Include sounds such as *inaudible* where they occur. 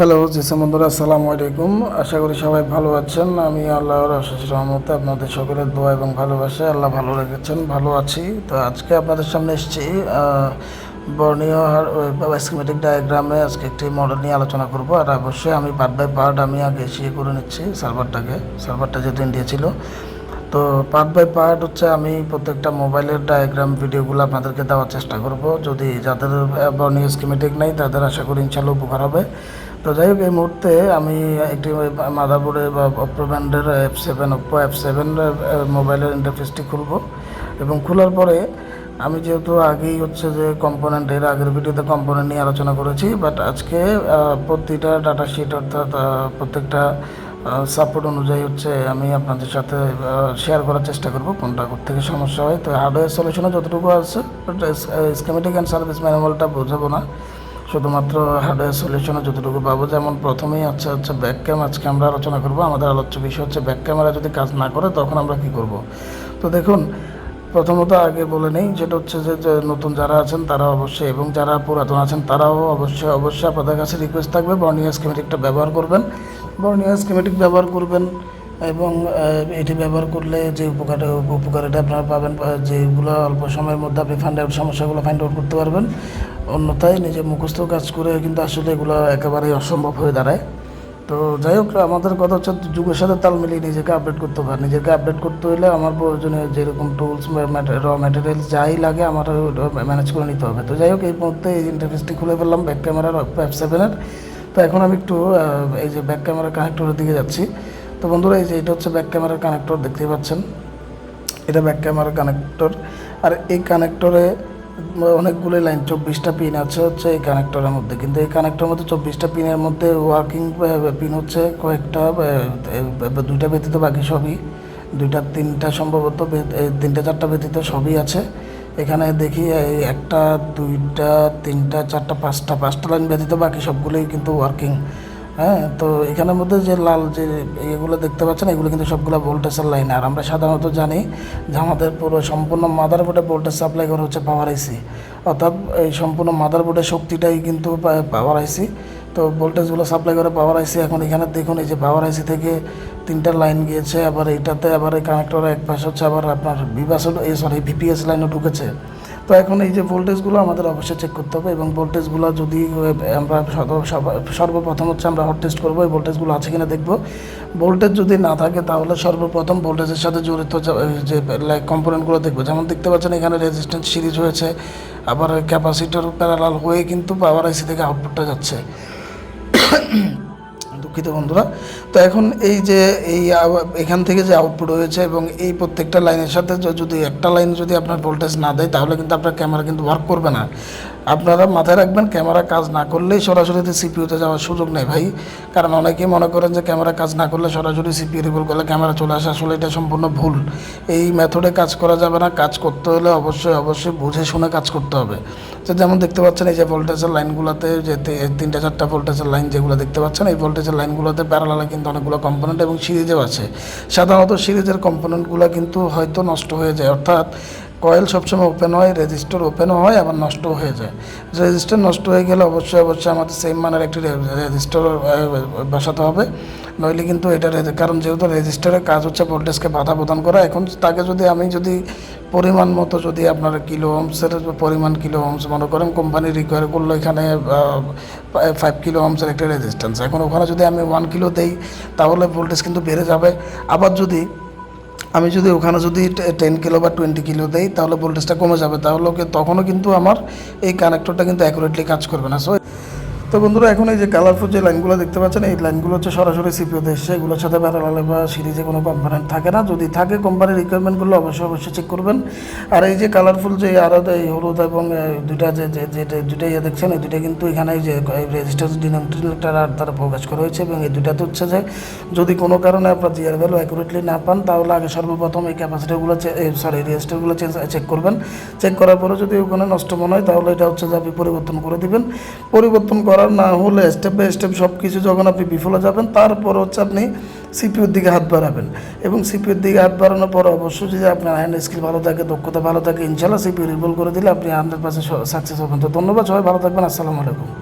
Hello Jisa বন্ধুরা, আসসালামু আলাইকুম। আশা করি সবাই ভালো আছেন। আমি আল্লাহর আশিস রহমতে আপনাদের সকলের দোয়া এবং ভালোবাসে আল্লাহ ভালো রেখেছেন, ভালো আছি। তো আজকে আপনাদের সামনে এসেছি বর্ণীয় স্কিমেটিক ডায়াগ্রামে আজকে একটি মডেল নিয়ে আলোচনা করব। আর অবশ্যই আমি পার্ট বাই পার্ট আমি আগে এসিয়ে করে নিচ্ছি সার্ভারটাকে সার্ভারটা যেহেতু ইন্ডিয়া ছিল তো পার্ট বাই পার্ট হচ্ছে আমি প্রত্যেকটা মোবাইলের ডায়াগ্রাম ভিডিওগুলো আপনাদেরকে দেওয়ার চেষ্টা করব। যদি যাদের বর্ণীয় স্কিমেটিক নেই, তাদের আশা করি ইনশাল্লাহ উপকার হবে। তো যাই হোক, এই মুহূর্তে আমি একটি মাদারবোর্ডে বা অপ্পো ব্র্যান্ডের F seven Oppo F seven মোবাইলের ইন্টারফেসটি খুলব। এবং খোলার পরে আমি যেহেতু আগেই হচ্ছে যে কম্পোনেন্ট এর আগের ভিডিওতে কম্পোনেন্ট নিয়ে আলোচনা করেছি বাট আজকে প্রতিটা ডাটা শিট অর্থাৎ প্রত্যেকটা সাপোর্ট অনুযায়ী হচ্ছে আমি আপনাদের সাথে শেয়ার করার চেষ্টা করব কোনটা থেকে সমস্যা হয়। তো হার্ডওয়্যার সলিউশনে যতটুকু আছে স্কেমেটিক অ্যান্ড সার্ভিস ম্যানুয়ালটা বোঝাবো না। শুধুমাত্র হার্ডওয়্যার সলিউশনে যতটুকু পাবো, যেমন প্রথমেই আচ্ছা হচ্ছে ব্যাক ক্যাম আজকে আমরা আলোচনা করব। আমাদের আলোচ্য বিষয় হচ্ছে ব্যাক ক্যামেরা যদি কাজ না করে, তখন আমরা কি করব? তো দেখুন, প্রথমত আগে বলে নেই, যেটা হচ্ছে যে নতুন যারা আছেন তারা অবশ্যই, এবং যারা পুরাতন আছেন তারাও অবশ্যই অবশ্যই আপনাদের কাছে রিকোয়েস্ট থাকবে, বর্নিয়া স্কিমেটিকটা ব্যবহার করবেন। বর্নিয়া স্কিমেটিক ব্যবহার করবেন এবং এটি ব্যবহার করলে যে উপকার, উপকারিতা আপনারা পাবেন যেগুলো অল্প সময়ের মধ্যে আপনি ফাইন্ড আউট সমস্যাগুলো ফাইন্ড আউট করতে পারবেন। অন্যথায় নিজে মুখস্থ কাজ করে কিন্তু আসলে এগুলো একেবারেই অসম্ভব হয়ে দাঁড়ায়। তো যাই হোক, আমাদের কথা হচ্ছে যুগের সাথে তাল মিলিয়ে নিজেকে আপডেট করতে হবে। নিজেকে আপডেট করতে হলে আমার প্রয়োজনীয় যেরকম টুলস র ম্যাটেরিয়ালস যাই লাগে আমার ম্যানেজ করে নিতে হবে। তো যাই হোক, এই মুহূর্তে এই ইন্টারফেসটি খুলে ফেললাম ব্যাক ক্যামেরার এফ সেভেনের তো এখন আমি একটু এই যে ব্যাক ক্যামেরা কানেক্টরের দিকে যাচ্ছি। তো বন্ধুরা, এই যে এটা হচ্ছে ব্যাক ক্যামেরার কানেক্টর দেখতেই পাচ্ছেন? এটা ব্যাক ক্যামেরার কানেক্টর আর এই কানেক্টরে অনেকগুলো লাইন চব্বিশটা পিন আছে হচ্ছে এই কানেক্টরের মধ্যে। কিন্তু এই কানেক্টরের মধ্যে চব্বিশটা পিনের মধ্যে ওয়ার্কিং পিন হচ্ছে কয়েকটা দুইটা ব্যতীত বাকি সবই। দুইটা, তিনটা সম্ভবত তিনটা, চারটা ব্যতীত সবই আছে। এখানে দেখি এই একটা, দুইটা, তিনটা, চারটা, পাঁচটা পাঁচটা লাইন ব্যতীত বাকি সবগুলোই কিন্তু ওয়ার্কিং হ্যাঁ তো এখানের মধ্যে যে লাল যে এগুলো দেখতে পাচ্ছেন, এগুলো কিন্তু সবগুলো ভোল্টেজের লাইন আর আমরা সাধারণত জানি যে আমাদের পুরো সম্পূর্ণ মাদারবোর্ডে ভোল্টেজ সাপ্লাই করা হচ্ছে পাওয়ার আইসি অর্থাৎ এই সম্পূর্ণ মাদারবোর্ডের শক্তিটাই কিন্তু পাওয়ার আইসি তো ভোল্টেজগুলো সাপ্লাই করে পাওয়ার আইসি এখন এখানে দেখুন, এই যে পাওয়ার আইসি থেকে তিনটা লাইন গিয়েছে, আবার এইটাতে আবার এই কানেক্টর এক পাশে হচ্ছে আবার আপনার বিবাসও এই সরি ভিপিএস লাইনও ঢুকেছে। তো এখন এই যে ভোল্টেজগুলো আমাদের অবশ্যই চেক করতে হবে এবং ভোল্টেজগুলো যদি আমরা সর্ব- সর্ব- সর্বপ্রথম হচ্ছে আমরা হট টেস্ট করব, এই ভোল্টেজগুলো আছে কিনা দেখব। ভোল্টেজ যদি না থাকে তাহলে সর্বপ্রথম ভোল্টেজের সাথে জড়িত যে কম্পোনেন্টগুলো দেখব। যেমন দেখতে পাচ্ছেন এখানে রেজিস্ট্যান্স সিরিজ হয়েছে, আবার ক্যাপাসিটার প্যারালাল হয়ে কিন্তু পাওয়ার আইসি থেকে আউটপুটটা যাচ্ছে। *coughs* দুঃখিত বন্ধুরা। তো এখন এই যে এই এখান থেকে যে আউটপুট হয়েছে এবং এই প্রত্যেকটা লাইনের সাথে যদি একটা লাইন যদি আপনার ভোল্টেজ না দেয়, তাহলে কিন্তু আপনার ক্যামেরা কিন্তু ওয়ার্ক করবে না। আপনারা মাথায় রাখবেন, ক্যামেরা কাজ না করলেই সরাসরি সিপিউতে যাওয়ার সুযোগ নেই ভাই। কারণ অনেকেই মনে করেন যে ক্যামেরা কাজ না করলে সরাসরি সিপিউ রিভল করলে ক্যামেরা চলে আসে। আসলে এটা সম্পূর্ণ ভুল। এই মেথডে কাজ করা যাবে না। কাজ করতে হলে অবশ্যই অবশ্যই বুঝে শুনে কাজ করতে হবে। তো যেমন দেখতে পাচ্ছেন, এই যে ভোল্টেজের লাইনগুলোতে যে তিনটা, চারটা ভোল্টেজের লাইন যেগুলো দেখতে পাচ্ছেন, এই ভোল্টেজের লাইনগুলোতে প্যারালালে কিন্তু অনেকগুলো কম্পোনেন্ট এবং সিরিজেও আছে। সাধারণত সিরিজের কম্পোনেন্টগুলো কিন্তু হয়তো নষ্ট হয়ে যায়। অর্থাৎ কয়েল সবসময় ওপেন হয় রেজিস্টার ওপেনও হয়, আবার নষ্ট হয়ে যায়। রেজিস্টার নষ্ট হয়ে গেলে অবশ্যই অবশ্যই আমাদের সেম মানের একটি রেজিস্টার বসাতে হবে। নইলে কিন্তু এটা কারণ যেহেতু রেজিস্টারের কাজ হচ্ছে ভোল্টেজকে বাধা প্রদান করা, এখন তাকে যদি আমি যদি পরিমাণ মতো যদি আপনার কিলো ওমসের পরিমাণ কিলো ওমস মনে করেন কোম্পানি রিকোয়ার করল এখানে ফাইভ কিলো ওমসের একটা রেজিস্ট্যান্স এখন ওখানে যদি আমি ওয়ান কিলো দেই, তাহলে ভোল্টেজ কিন্তু বেড়ে যাবে। আবার যদি আমি যদি ওখানে যদি টেন কিলো বা টোয়েন্টি কিলো দেই, তাহলে ভোল্টেজটা কমে যাবে। তাহলে তখনও কিন্তু আমার এই কানেক্টরটা কিন্তু অ্যাকুরেটলি কাজ করবে না। সো তো বন্ধুরা এখন এই যে কালারফুল যে লাইনগুলো দেখতে পাচ্ছেন এই লাইনগুলো হচ্ছে সরাসরি সিপিওতে এসছে। এগুলোর সাথে প্যারালালে বা সিরিজে কোনো কম্পোনেন্ট থাকে না। যদি থাকে কোম্পানির রিকোয়ারমেন্টগুলো অবশ্যই অবশ্যই চেক করবেন। আর এই যে কালারফুল যে আরও এই হলুদ এবং এ, দুইটা যে দুইটা ইয়ে দেখছেন এই দুইটা কিন্তু এখানে যে রেজিস্টার ডিনোমিনেটার আর দ্বারা প্রকাশ করা হয়েছে এবং এই দুইটাতে হচ্ছে যে যদি কোনো কারণে আপনার জিআর ভ্যালু অ্যাকুরেটলি না পান তাহলে আগে সর্বপ্রথম এই ক্যাপাসিটিগুলো সরি রেজিস্টারগুলো চেঞ্জ চেক করবেন। চেক করার পরে যদি ওখানে নষ্ট মনে হয় তাহলে এটা হচ্ছে যে আপনি পরিবর্তন করে দিবেন। পরিবর্তন করার না হলে স্টেপ বাই স্টেপ সব কিছু যখন আপনি বিফলে যাবেন তারপর হচ্ছে আপনি সিপিউর দিকে হাত বাড়াবেন। এবং সিপিউর দিকে হাত বাড়ানোর পর অবশ্যই যদি আপনার হ্যান্ড স্কিল ভালো থাকে, দক্ষতা ভালো থাকে, ইনশাল্লাহ সিপিউ রিভল করে দিলে আপনি হান্ড্রেড পার্সেন্ট সাকসেস হবেন। তো ধন্যবাদ, সবাই ভালো থাকবেন, আসসালামু আলাইকুম।